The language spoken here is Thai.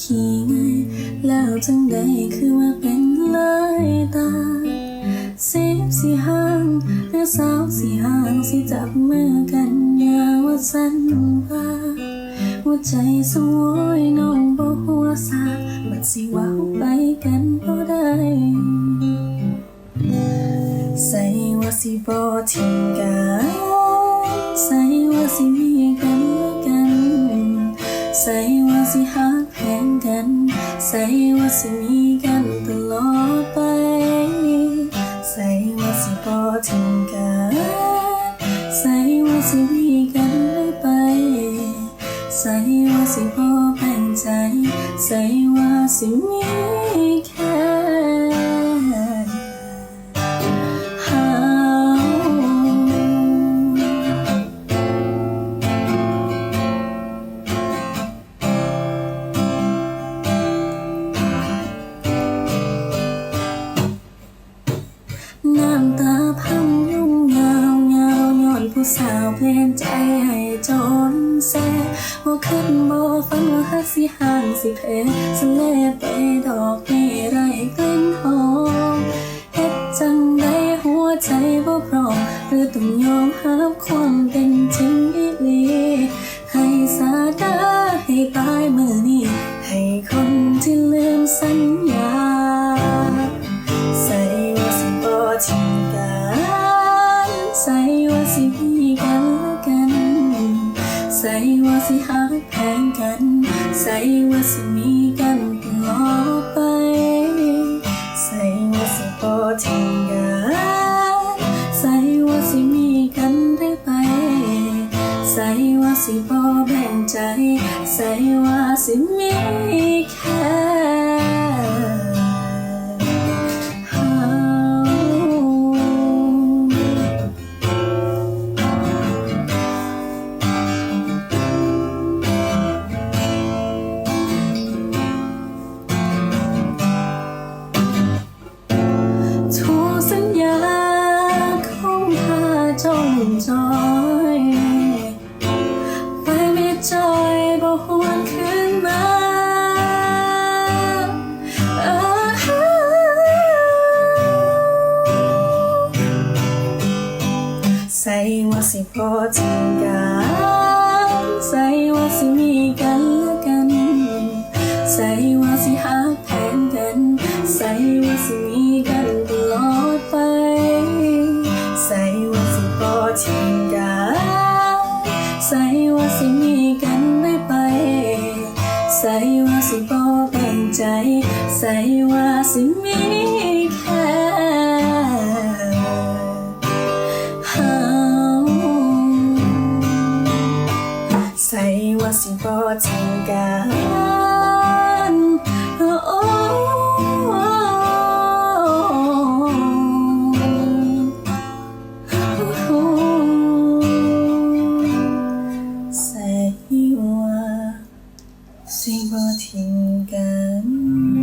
ขี้ไงแล้วจังใดคือว่าเป็นลายตาเซฟสิห่างหรือสาวสิห่างสิจับมือกันอย่าว่าสันว่าหัวใจสวยน้องบ่หัวซาบัดสิว้าไปกันบ่ได้ใส่ว่าสิบ่ทิ้งกันใส่ว่าสิมีกันละกัน ใส่ว่าสิหัก กัน ใส่ว่าสิมีกันตลอดไป ใส่ว่าสิพอถึงกัน ใส่ว่าสิมีกันเลยไป ใส่ว่าสิพอแบ่งใจ ใส่ว่าสิมี สาวเปลี่ยนใจให้จนแซ่บ่คิดบ่ฝันว่าฮักสิห่างสิเพสเลไปดอกนี่ไรกลิ่นหอมเฮ็ดจังได้หัวใจบ่พร้อมหรือต้องยอมรับความเป็นจริงอีหลีให้สาดาให้ตายมือนี้ให้คนที่ลืมสัญญาใส่ว่าสิบ่ทิ้งกันใส่ว่าสิ ใส่ว่าสิหากแพงกัน ใส่ว่าสิมีกันตลอดไป ใส่ว่าสิพอทิ้งกันใส่ว่าสิมีกันได้ไป ใส่ว่าสิพอแบ่งใจ ใส่ว่าสิมีแค่ จงจอยไปไม่จอยบ่หวนคืนมา ใส่ว่าสิพอทิ้งกันใส่ว่าสิมีกันและกัน ใส่ว่าสิหักแทนกัน ใส่ว่าสิมี ใส่ว่าสิบ่แบ่งใจ ใส่ว่าสิมีแค่เฮาใส่ว่าสิบ่ทิ้งกัน 그.